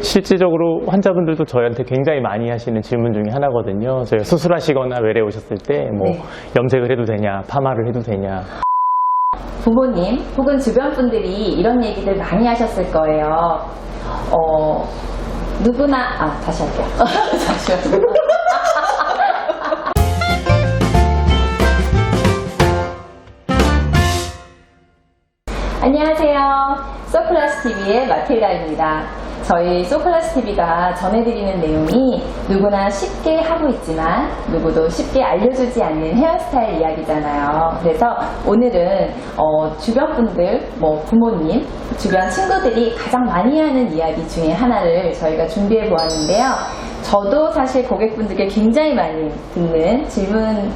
실질적으로 환자분들도 저희한테 굉장히 많이 하시는 질문 중에 하나거든요. 저희가 수술하시거나 외래 오셨을 때 뭐 네. 염색을 해도 되냐, 파마를 해도 되냐. 부모님 혹은 주변 분들이 이런 얘기들 많이 하셨을 거예요. 어, 누구나, 아, 다시 할게요. 잠시만요. 안녕하세요. 소클라스 TV의 마틸다입니다. 저희 소클라스 TV가 전해드리는 내용이 누구나 쉽게 하고 있지만 누구도 쉽게 알려주지 않는 헤어스타일 이야기잖아요. 그래서 오늘은 어, 주변 분들, 뭐 부모님, 주변 친구들이 가장 많이 하는 이야기 중에 하나를 저희가 준비해 보았는데요. 저도 사실 고객분들께 굉장히 많이 듣는 질문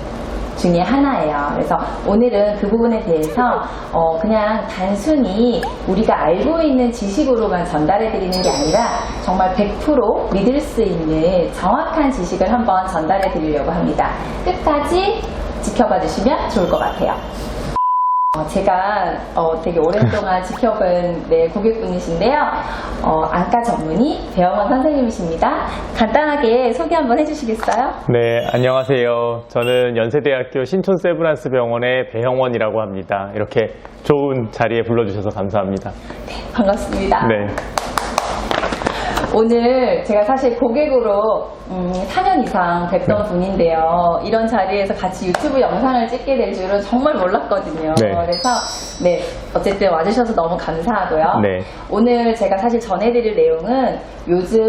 중에 하나예요. 그래서 오늘은 그 부분에 대해서 어, 그냥 단순히 우리가 알고 있는 지식으로만 전달해 드리는 게 아니라 정말 100% 믿을 수 있는 정확한 지식을 한번 전달해 드리려고 합니다. 끝까지 지켜봐 주시면 좋을 것 같아요. 어, 제가 어, 되게 오랫동안 지켜본 네, 고객분이신데요. 어, 안과 전문의 배영원 선생님이십니다. 간단하게 소개 한번 해주시겠어요? 네, 안녕하세요. 저는 연세대학교 신촌 세브란스 병원의 배형원이라고 합니다. 이렇게 좋은 자리에 불러주셔서 감사합니다. 반갑습니다. 네, 오늘 제가 사실 고객으로 음, 4년 이상 뵙던 분인데요. 이런 자리에서 같이 유튜브 영상을 찍게 될 줄은 정말 몰랐거든요. 네. 그래서 네 어쨌든 와주셔서 너무 감사하고요. 네. 오늘 제가 사실 전해드릴 내용은 요즘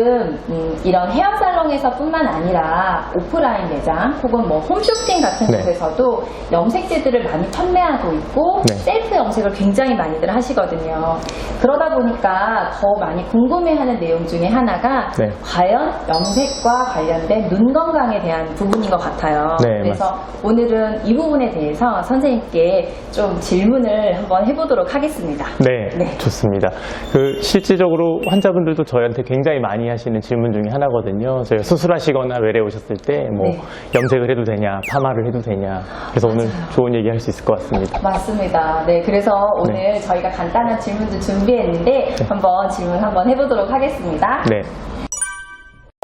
음, 이런 헤어 살롱에서뿐만 아니라 오프라인 매장 혹은 뭐 홈쇼핑 같은 네. 곳에서도 염색제들을 많이 판매하고 있고 네. 셀프 염색을 굉장히 많이들 하시거든요. 그러다 보니까 더 많이 궁금해하는 내용 중에 하나가 네. 과연 염색과 관련된 눈 건강에 대한 부분인 것 같아요. 네, 그래서 오늘은 이 부분에 대해서 선생님께 좀 질문을 한번 해보도록 하겠습니다. 네, 네. 좋습니다. 그 실질적으로 환자분들도 저희한테 굉장히 많이 하시는 질문 중에 하나거든요. 저희가 수술하시거나 외래 오셨을 때뭐 네. 염색을 해도 되냐, 파마를 해도 되냐. 그래서 오늘 좋은 얘기 할 수 있을 것 같습니다. 맞습니다. 네, 그래서 오늘 저희가 간단한 질문도 준비했는데 한번 질문 한번 해보도록 하겠습니다. 네,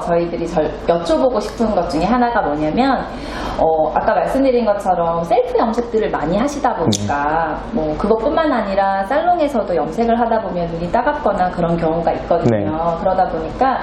저희들이 절 여쭤보고 싶은 것 중에 하나가 뭐냐면 어, 아까 말씀드린 것처럼 셀프 염색들을 많이 하시다 보니까 뭐 그것뿐만 아니라 살롱에서도 염색을 하다 보면 눈이 따갑거나 그런 경우가 있거든요. 네. 그러다 보니까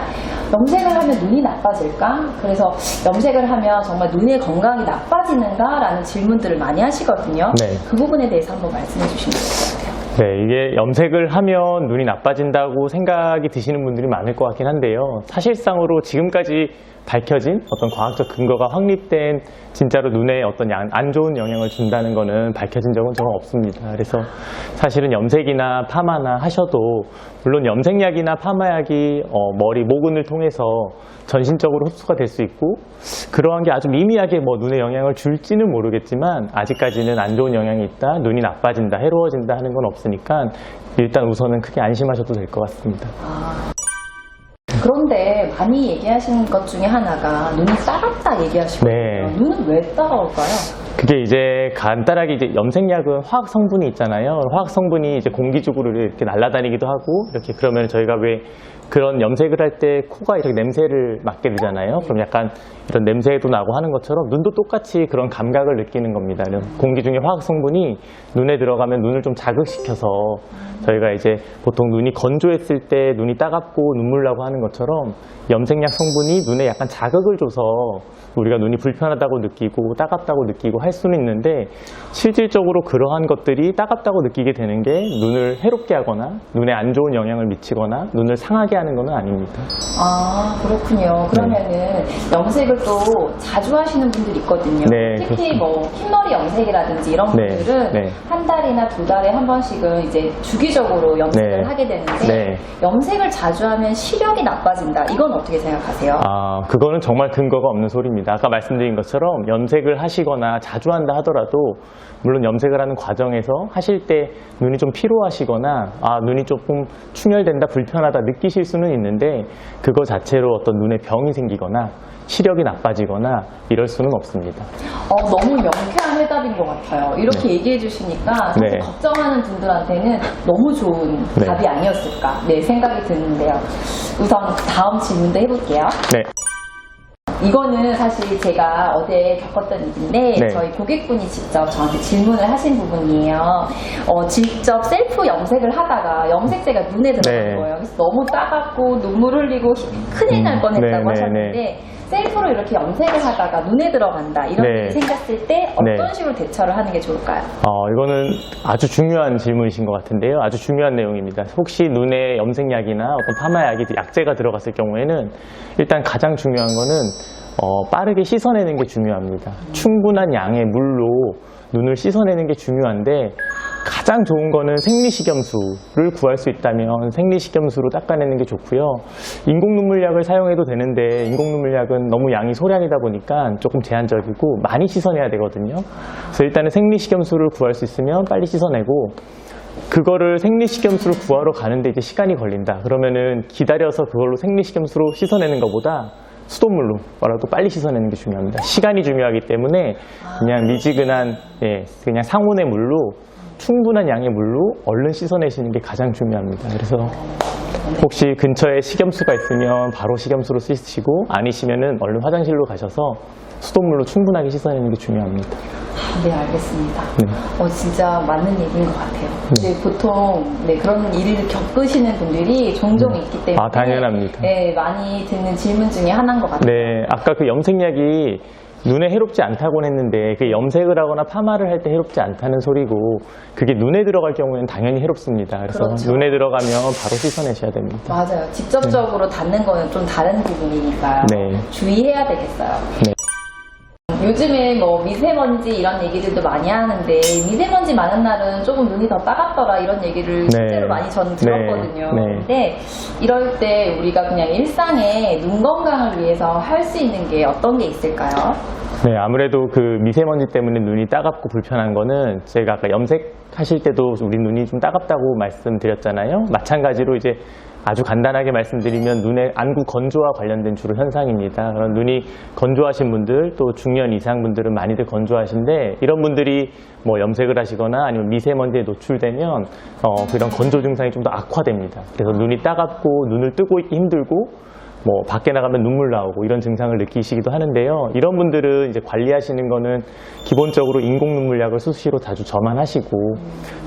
염색을 하면 눈이 나빠질까? 그래서 염색을 하면 정말 눈의 건강이 나빠지는가라는 질문들을 많이 하시거든요. 네. 그 부분에 대해서 한번 말씀해 주시면 같아요. 네, 이게 염색을 하면 눈이 나빠진다고 생각이 드시는 분들이 많을 것 같긴 한데요. 사실상으로 지금까지 밝혀진 어떤 과학적 근거가 확립된 진짜로 눈에 어떤 양- 안 좋은 영향을 준다는 거는 밝혀진 적은 좀 없습니다. 그래서 사실은 염색이나 파마나 하셔도 물론 염색약이나 파마약이 어, 머리 모근을 통해서 전신적으로 흡수가 될 수 있고 그러한 게 아주 미미하게 뭐 눈에 영향을 줄지는 모르겠지만 아직까지는 안 좋은 영향이 있다, 눈이 나빠진다, 해로워진다 하는 건 없 으니까 일단 우선은 크게 안심하셔도 될 것 같습니다. 그런데 많이 얘기하시는 것 중에 하나가 눈이 따갑다 얘기하시거든요. 네. 눈은 왜 따가울까요? 그게 이제 간단하게 이제 염색약은 화학 성분이 있잖아요. 화학 성분이 이제 공기 중으로 이렇게 날아다니기도 하고 이렇게 그러면 저희가 왜 그런 염색을 할 때 코가 이렇게 냄새를 맡게 되잖아요. 그럼 약간 이런 냄새도 나고 하는 것처럼 눈도 똑같이 그런 감각을 느끼는 겁니다. 공기 중에 화학 성분이 눈에 들어가면 눈을 좀 자극시켜서 저희가 이제 보통 눈이 건조했을 때 눈이 따갑고 눈물 나고 하는 것처럼 염색약 성분이 눈에 약간 자극을 줘서 우리가 눈이 불편하다고 느끼고 따갑다고 느끼고 할 수는 있는데 실질적으로 그러한 것들이 따갑다고 느끼게 되는 게 눈을 해롭게 하거나 눈에 안 좋은 영향을 미치거나 눈을 상하게 하는 것은 아닙니다. 아 그렇군요. 그러면은 염색을 또 자주 하시는 분들이 있거든요. 네, 특히 뭐 흰머리 염색이라든지 이런 네, 분들은 네. 한 달이나 두 달에 한 번씩은 이제 주기적으로 염색을 네. 하게 되는데 네. 염색을 자주 하면 시력이 나빠진다. 이건 어떻게 생각하세요? 아, 그거는 정말 근거가 없는 소리입니다. 아까 말씀드린 것처럼 염색을 하시거나 자주 한다 하더라도 물론 염색을 하는 과정에서 하실 때 눈이 좀 피로하시거나 아, 눈이 조금 충혈된다, 불편하다 느끼실 수는 있는데 그거 자체로 어떤 눈에 병이 생기거나 시력이 나빠지거나 이럴 수는 없습니다. 어, 너무 명쾌한 해답인 것 같아요. 이렇게 얘기해 주시니까 네. 걱정하는 분들한테는 너무 좋은 네. 답이 아니었을까 네, 생각이 드는데요. 우선 다음 질문도 해볼게요. 네, 이거는 사실 제가 어제 겪었던 일인데 네. 저희 고객분이 직접 저한테 질문을 하신 부분이에요. 어, 직접 셀프 염색을 하다가 염색제가 눈에 들어간 네. 거예요. 그래서 너무 따갑고 눈물 흘리고 히- 큰일 날 음, 뻔했다고 네, 네, 하셨는데 셀프로 이렇게 염색을 하다가 눈에 들어간다 이런 네. 일이 생겼을 때 어떤 네. 식으로 대처를 하는 게 좋을까요? 어, 이거는 아주 중요한 질문이신 것 같은데요. 아주 중요한 내용입니다. 혹시 눈에 염색약이나 어떤 파마약이 약제가 들어갔을 경우에는 일단 가장 중요한 거는 어, 빠르게 씻어내는 게 중요합니다. 충분한 양의 물로 눈을 씻어내는 게 중요한데 가장 좋은 거는 생리식염수를 구할 수 있다면 생리식염수로 닦아내는 게 좋고요. 인공눈물약을 사용해도 되는데 인공눈물약은 너무 양이 소량이다 보니까 조금 제한적이고 많이 씻어내야 되거든요. 그래서 일단은 생리식염수를 구할 수 있으면 빨리 씻어내고 그거를 생리식염수를 구하러 가는데 이제 시간이 걸린다. 그러면은 기다려서 그걸로 생리식염수로 씻어내는 것보다 수돗물로 뭐라도 빨리 씻어내는 게 중요합니다. 시간이 중요하기 때문에 그냥 미지근한 예, 그냥 상온의 물로 충분한 양의 물로 얼른 씻어내시는 게 가장 중요합니다. 그래서 혹시 근처에 식염수가 있으면 바로 식염수로 씻으시고 아니시면은 얼른 화장실로 가셔서 수돗물로 충분하게 씻어내는 게 중요합니다. 네, 알겠습니다. 네. 어, 진짜 맞는 얘기인 것 같아요. 이제 보통 네, 그런 일을 겪으시는 분들이 종종 있기 때문에 아, 당연합니다. 네, 많이 듣는 질문 중에 하나인 것 같아요. 네, 아까 그 염색약이 눈에 해롭지 않다고는 했는데 그 염색을 하거나 파마를 할 때 해롭지 않다는 소리고 그게 눈에 들어갈 경우에는 당연히 해롭습니다. 그래서 그렇죠. 눈에 들어가면 바로 씻어내셔야 됩니다. 맞아요. 직접적으로 닿는 거는 좀 다른 부분이니까요. 네. 주의해야 되겠어요. 네. 요즘에 뭐 미세먼지 이런 얘기들도 많이 하는데 미세먼지 많은 날은 조금 눈이 더 따갑더라 이런 얘기를 실제로 많이 저는 들었거든요. 네. 근데 이럴 때 우리가 그냥 일상에 눈 건강을 위해서 할 수 있는 게 어떤 게 있을까요? 네, 아무래도 그 미세먼지 때문에 눈이 따갑고 불편한 거는 제가 아까 염색하실 때도 우리 눈이 좀 따갑다고 말씀드렸잖아요. 마찬가지로 이제 아주 간단하게 말씀드리면 눈의 안구 건조와 관련된 주로 현상입니다. 그런 눈이 건조하신 분들 또 중년 이상 분들은 많이들 건조하신데 이런 분들이 뭐 염색을 하시거나 아니면 미세먼지에 노출되면 어, 그런 건조 증상이 좀 더 악화됩니다. 그래서 눈이 따갑고 눈을 뜨고 있기 힘들고 뭐 밖에 나가면 눈물 나오고 이런 증상을 느끼시기도 하는데요. 이런 분들은 이제 관리하시는 거는 기본적으로 인공 눈물약을 수시로 자주 저만하시고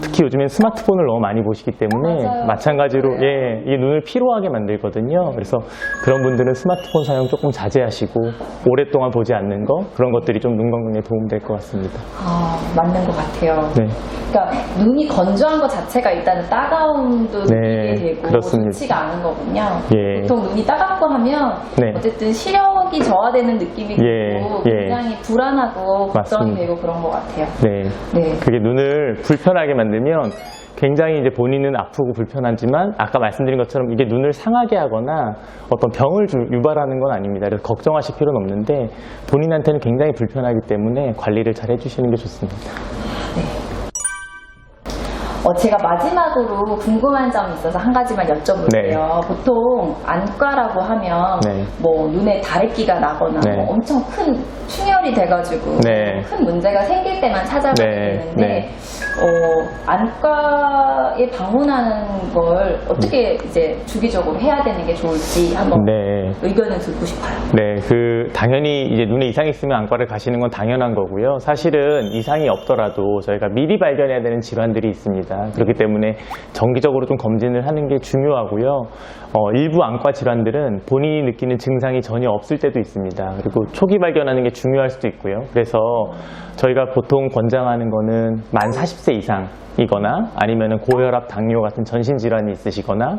특히 요즘엔 스마트폰을 너무 많이 보시기 때문에 맞아요. 마찬가지로 네. 예, 이 눈을 피로하게 만들거든요. 그래서 그런 분들은 스마트폰 사용 조금 자제하시고 오랫동안 보지 않는 거 그런 것들이 좀 눈 건강에 도움될 것 같습니다. 아, 맞는 것 같아요. 네. 그러니까 눈이 건조한 것 자체가 일단은 따가움도 네, 느끼게 되고 그렇습니다. 좋지가 않은 거군요. 예. 보통 눈이 따갑고 하면 네. 어쨌든 시력이 저하되는 느낌이 예, 들고 예. 굉장히 불안하고 걱정이 맞습니다. 되고 그런 것 같아요. 네. 네. 그게 눈을 불편하게 만들면 굉장히 이제 본인은 아프고 불편하지만 아까 말씀드린 것처럼 이게 눈을 상하게 하거나 어떤 병을 주- 유발하는 건 아닙니다. 그래서 걱정하실 필요는 없는데 본인한테는 굉장히 불편하기 때문에 관리를 잘 해주시는 게 좋습니다. 어, 제가 마지막으로 궁금한 점이 있어서 한 가지만 여쭤볼게요. 보통 안과라고 하면 네. 뭐 눈에 다래끼가 나거나 네. 뭐 엄청 큰 충혈이 돼가지고 네. 큰 문제가 생길 때만 찾아가게 네. 되는데 네. 어, 안과에 방문하는 걸 어떻게 이제 주기적으로 해야 되는 게 좋을지 한번 네. 의견을 듣고 싶어요. 네, 그 당연히 이제 눈에 이상이 있으면 안과를 가시는 건 당연한 거고요. 사실은 이상이 없더라도 저희가 미리 발견해야 되는 질환들이 있습니다. 그렇기 때문에 정기적으로 좀 검진을 하는 게 중요하고요. 어, 일부 안과 질환들은 본인이 느끼는 증상이 전혀 없을 때도 있습니다. 그리고 초기 발견하는 게 중요할 수도 있고요. 그래서 저희가 보통 권장하는 거는 만 40세 이상 이거나 아니면은 고혈압, 당뇨 같은 전신 질환이 있으시거나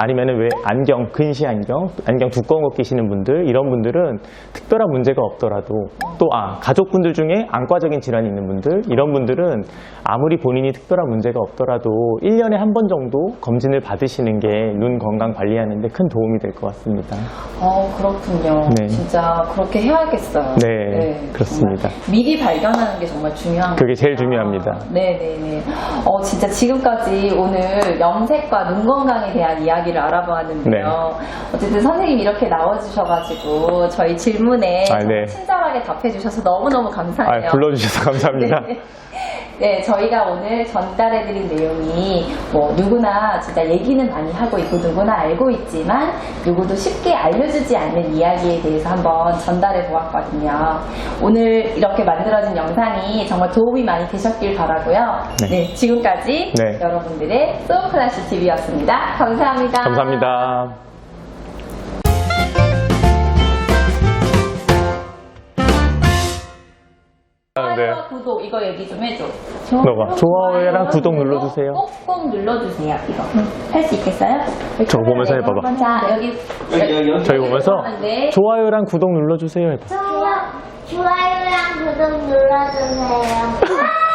아니면은 왜 안경, 근시 안경, 안경 두꺼운 거 끼시는 분들 이런 분들은 특별한 문제가 없더라도 또 아, 가족분들 중에 안과적인 질환이 있는 분들 이런 분들은 아무리 본인이 특별한 문제가 없더라도 1년에 한 번 정도 검진을 받으시는 게 눈 건강 관리하는 데 큰 도움이 될 것 같습니다. 어, 그렇군요. 네. 진짜 그렇게 해야겠어요. 네, 그렇습니다. 정말 미리 발견하는 게 정말 중요한 그게 제일. 중요합니다. 네네네. 어, 진짜 지금까지 오늘 염색과 눈 건강에 대한 이야기를 알아보았는데요. 네. 어쨌든 선생님 이렇게 나와주셔가지고 저희 질문에 아, 네. 친절하게 답해주셔서 너무너무 감사해요. 아, 불러주셔서 감사합니다. 네. 네, 저희가 오늘 전달해드린 내용이 뭐 누구나 진짜 얘기는 많이 하고 있고 누구나 알고 있지만 누구도 쉽게 알려주지 않는 이야기에 대해서 한번 전달해 보았거든요. 오늘 이렇게 만들어진 영상이 정말 도움이 많이 되셨길 바라고요. 네. 네, 지금까지 네. 여러분들의 소클래시 TV였습니다. 감사합니다. 감사합니다. 구독 이거 얘기 좀 해줘. 너가 좋아요랑 구독 눌러주세요. 꼭꼭 눌러주세요. 이거 할 수 있겠어요? 저거 보면서 해봐봐. 자 여기 저희 보면서 네. 좋아요랑 구독 눌러주세요. 해봐. 좋아요, 좋아요랑 구독 눌러주세요.